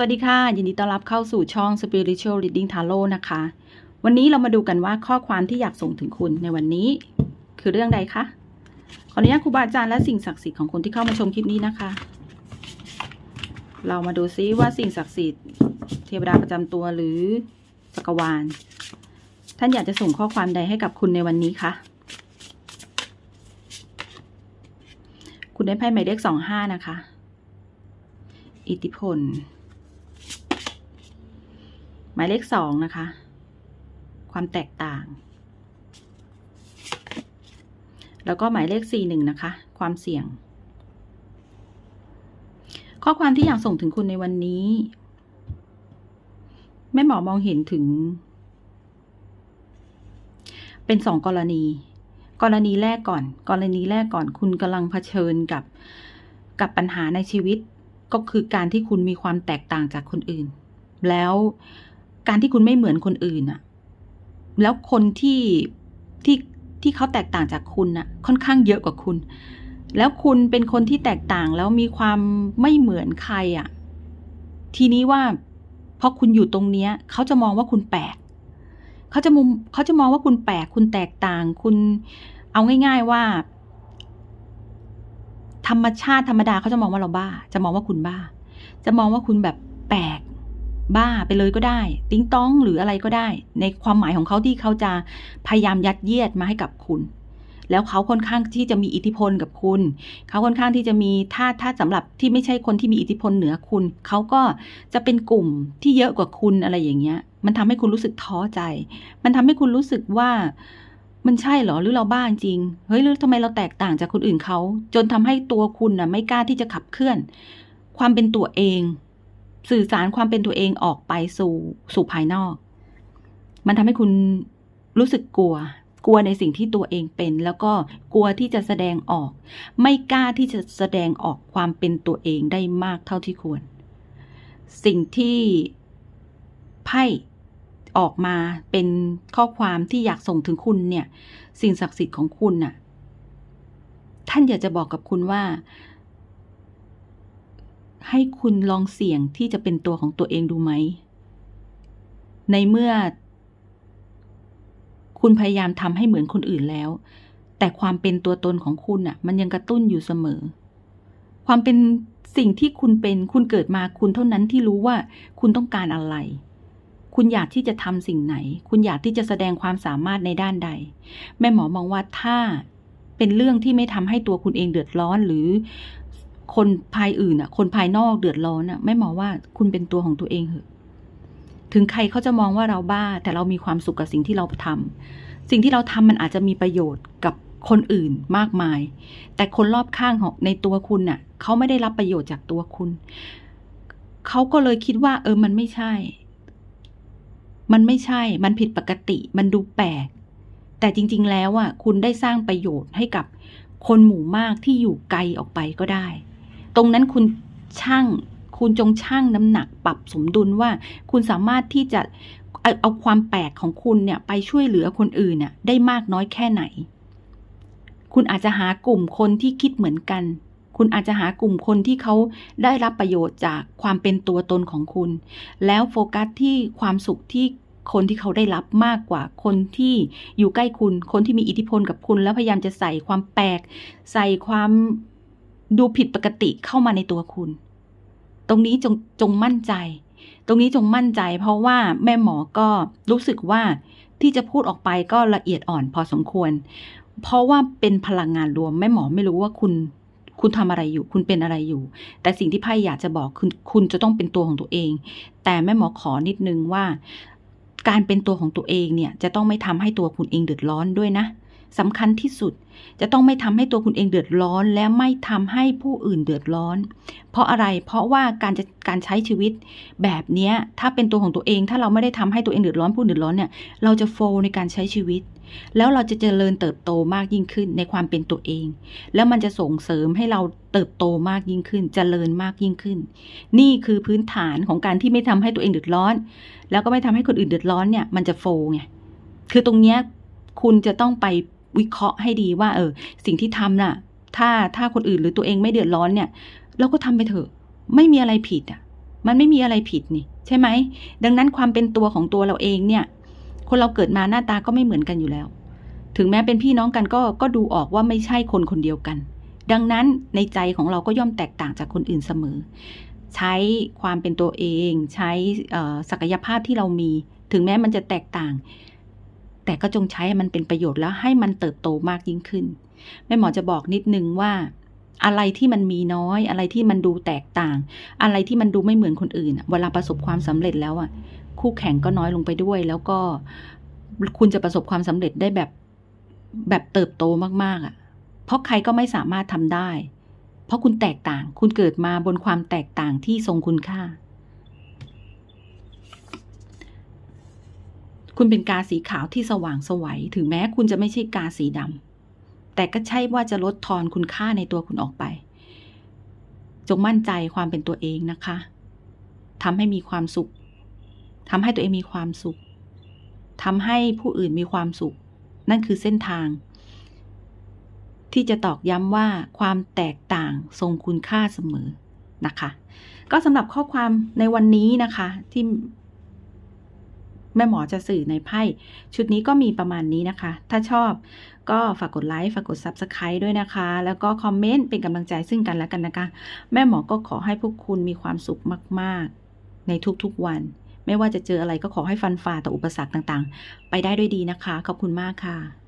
สวัสดีค่ะ ยินดีต้อนรับเข้าสู่ช่อง Spiritual Reading Tarot นะคะ วันนี้เรามาดูกันว่าข้อความที่อยากส่งถึงคุณในวันนี้ คือเรื่องใดคะขออนุญาตครูบาอาจารย์และสิ่งศักดิ์สิทธิ์ของคนที่เข้ามาชมคลิปนี้นะคะ เรามาดูซิว่าสิ่งศักดิ์สิทธิ์เทวดาประจำตัวหรือจักรวาล ท่านอยากจะส่งข้อความใดให้กับคุณในวันนี้คะคุณได้ไพ่หมายเลขสองห้านะคะ อิทธิพล มายเลขสองนะคะ ความแตกต่าง แล้วก็หมายเลขสี่หนึ่งนะคะ ความเสี่ยง ข้อความที่อยากส่งถึงคุณในวันนี้ แม่หมอมองเห็นถึง เป็นสองกรณี กรณีแรกก่อน กรณีแรกก่อน คุณกำลังเผชิญกับกับปัญหาในชีวิตก็คือการที่คุณมีความแตกต่างจากคนอื่น แล้ว การที่คุณไม่เหมือนคนอื่นอะแล้วคนที่ที่ที่เขาแตกต่างจากคุณน่ะค่อนข้างเยอะกว่าคุณ แล้วคุณเป็นคนที่แตกต่างแล้วมีความไม่เหมือนใครอะทีนี้ว่าพอคุณอยู่ตรงเนี้ย เขาจะมองว่าคุณแปลกเขาจะมุมเขาจะมองว่าคุณแปลกคุณแตกต่าง คุณเอาง่าย ๆว่า ธรรมชาติธรรมดาเขาจะมองว่าเราบ้า จะมองว่าคุณบ้า จะมองว่าคุณแบบแปลก บ้าไปเลยก็ได้ ติ้งต้องหรืออะไรก็ได้ ในความหมายของเขาที่เขาจะพยายามยัดเยียดมาให้กับคุณ แล้วเขาค่อนข้างที่จะมีอิทธิพลกับคุณ เขาค่อนข้างที่จะมีถ้าถ้าสำหรับที่ไม่ใช่คนที่มีอิทธิพลเหนือคุณ เขาก็จะเป็นกลุ่มที่เยอะกว่าคุณอะไรอย่างเงี้ย มันทำให้คุณรู้สึกท้อใจ มันทำให้คุณรู้สึกว่ามันใช่เหรอหรือเราบ้าจริง เฮ้ยหรือทำไมเราแตกต่างจากคนอื่นเขา จนทำให้ตัวคุณน่ะไม่กล้าที่จะขับเคลื่อน ความเป็นตัวเอง สื่อสารความเป็นตัวเองออกไปสู่สู่ภายนอก มันทำให้คุณรู้สึกกลัว กลัวในสิ่งที่ตัวเองเป็น แล้วก็กลัวที่จะแสดงออก ไม่กล้าที่จะแสดงออกความเป็นตัวเองได้มากเท่าที่ควร สิ่งที่ไพ่ออกมาเป็นข้อความที่อยากส่งถึงคุณเนี่ย สิ่งศักดิ์สิทธิ์ของคุณน่ะ ท่านอยากจะบอกกับคุณว่า ให้คุณลองเสี่ยงที่จะเป็นตัวของตัวเองดูไหม ในเมื่อ คุณพยายามทำให้เหมือนคนอื่นแล้ว แต่ความเป็นตัวตนของคุณน่ะ มันยังกระตุ้นอยู่เสมอ ความเป็นสิ่งที่คุณเป็นคุณเกิดมาคุณเท่านั้นที่รู้ว่าคุณต้องการอะไร คุณอยากที่จะทำสิ่งไหน คุณอยากที่จะแสดงความสามารถในด้านใด แม่หมอมองว่าถ้าเป็นเรื่องที่ไม่ทำให้ตัวคุณเองเดือดร้อนหรือ คนภายอื่นอะ คนภายนอกเดือดร้อนอะแม่มองว่าคุณเป็นตัวของตัวเองเหอะถึงใครเขาจะมองว่าเราบ้า แต่เรามีความสุขกับสิ่งที่เราทำสิ่งที่เราทำมันอาจจะมีประโยชน์กับคนอื่นมากมาย แต่คนรอบข้างของในตัวคุณน่ะเขาไม่ได้รับประโยชน์จากตัวคุณ เขาก็เลยคิดว่า เออมันไม่ใช่ มันไม่ใช่ มันผิดปกติ มันดูแปลก แต่จริง ๆ แล้วอะคุณได้สร้างประโยชน์ให้กับคนหมู่มากที่อยู่ไกลออกไปก็ได้ ตรงนั้นคุณช่าง คุณจงช่างน้ำหนักปรับสมดุลว่า คุณสามารถที่จะเอาความแปลกของคุณเนี่ยไปช่วยเหลือคนอื่นน่ยได้มากน้อยแค่ไหน คุณอาจจะหากลุ่มคนที่คิดเหมือนกัน คุณอาจจะหากลุ่มคนที่เขาได้รับประโยชน์จากความเป็นตัวตนของคุณ แล้วโฟกัสที่ความสุขที่คนที่เขาได้รับมากกว่าคนที่อยู่ใกล้คุณ คนที่มีอิทธิพลกับคุณแล้วพยายามจะใส่ความแปลก ใส่ความ ดูผิดปกติเข้ามาในตัวคุณ ตรงนี้จงจงมั่นใจ ตรงนี้จงมั่นใจ เพราะว่าแม่หมอก็รู้สึกว่าที่จะพูดออกไปก็ละเอียดอ่อนพอสมควร เพราะว่าเป็นพลังงานรวมแม่หมอไม่รู้ว่าคุณ คุณทำอะไรอยู่ คุณเป็นอะไรอยู่ แต่สิ่งที่ไพ่อยากจะบอกคือคุณจะต้องเป็นตัวของตัวเอง แต่แม่หมอขอนิดนึงว่า การเป็นตัวของตัวเองเนี่ย จะต้องไม่ทำให้ตัวคุณเองเดือดร้อนด้วยนะ สำคัญที่สุด จะต้องไม่ทำให้ตัวคุณเองเดือดร้อน และไม่ทำให้ผู้อื่นเดือดร้อน เพราะอะไรเพราะว่าการจะการใช้ชีวิตแบบนี้ถ้าเป็นตัวของตัวเอง ถ้าเราไม่ได้ทำให้ตัวเองเดือดร้อนผู้เดือดร้อนเนี่ยเราจะโฟลในการใช้ชีวิต แล้วเราจะเจริญเติบโตมากยิ่งขึ้นในความเป็นตัวเอง แล้วมันจะส่งเสริมให้เราเติบโตมากยิ่งขึ้น เจริญมากยิ่งขึ้น นี่คือพื้นฐานของการที่ไม่ทำให้ตัวเองเดือดร้อน แล้วก็ไม่ทำให้คนอื่นเดือดร้อนเนี่ยมันจะโฟลไงคือตรงเนี้ยคุณจะต้องไป วิเคราะห์ให้ดีว่าเออ สิ่งที่ทำน่ะ ถ้าถ้าคนอื่นหรือตัวเองไม่เดือดร้อนเนี่ย เราก็ทำไปเถอะ ไม่มีอะไรผิดอะ มันไม่มีอะไรผิดนี่ ใช่ไหม ดังนั้นความเป็นตัวของตัวเราเองเนี่ย คนเราเกิดมาหน้าตาก็ไม่เหมือนกันอยู่แล้ว ถึงแม้เป็นพี่น้องกันก็ก็ดูออกว่าไม่ใช่คนคนเดียวกัน ดังนั้นในใจของเราก็ย่อมแตกต่างจากคนอื่นเสมอ ใช้ความเป็นตัวเอง ใช้ศักยภาพที่เรามี ถึงแม้มันจะแตกต่าง แต่ก็จงใช้ให้มันเป็นประโยชน์แล้วให้มันเติบโตมากยิ่งขึ้น แม่หมอจะบอกนิดนึงว่า อะไรที่มันมีน้อย อะไรที่มันดูแตกต่าง อะไรที่มันดูไม่เหมือนคนอื่นเวลาประสบความสำเร็จแล้วอะ คู่แข่งก็น้อยลงไปด้วย แล้วก็คุณจะประสบความสำเร็จได้แบบแบบเติบโตมากๆอะ เพราะใครก็ไม่สามารถทำได้ เพราะคุณแตกต่าง คุณเกิดมาบนความแตกต่างที่ทรงคุณค่า คุณเป็นกาสีขาวที่สว่างสวัยถึงแม้คุณจะไม่ใช่กาสีดำแต่ก็ใช่ว่าจะลดทอนคุณค่าในตัวคุณออกไป จงมั่นใจความเป็นตัวเองนะคะทำให้มีความสุขทำให้ตัวเองมีความสุขทำให้ผู้อื่นมีความสุข นั่นคือเส้นทาง ที่จะตอกย้ำว่าความแตกต่างทรงคุณค่าเสมอนะคะ ก็สำหรับข้อความในวันนี้นะคะ ที่ แม่หมอจะสื่อในไพ่ ชุดนี้ก็มีประมาณนี้นะคะ ถ้าชอบก็ฝากกดไลค์ฝากกด Subscribe ด้วยนะคะ แล้วก็คอมเมนต์เป็นกำลังใจซึ่งกันและกันนะคะ แม่หมอก็ขอให้พวกคุณมีความสุขมาก ๆ ในทุกๆวัน ไม่ว่าจะเจออะไรก็ขอให้ฟันฝ่าต่ออุปสรรคต่างๆ ไปได้ด้วยดีนะคะ ขอบคุณมากค่ะ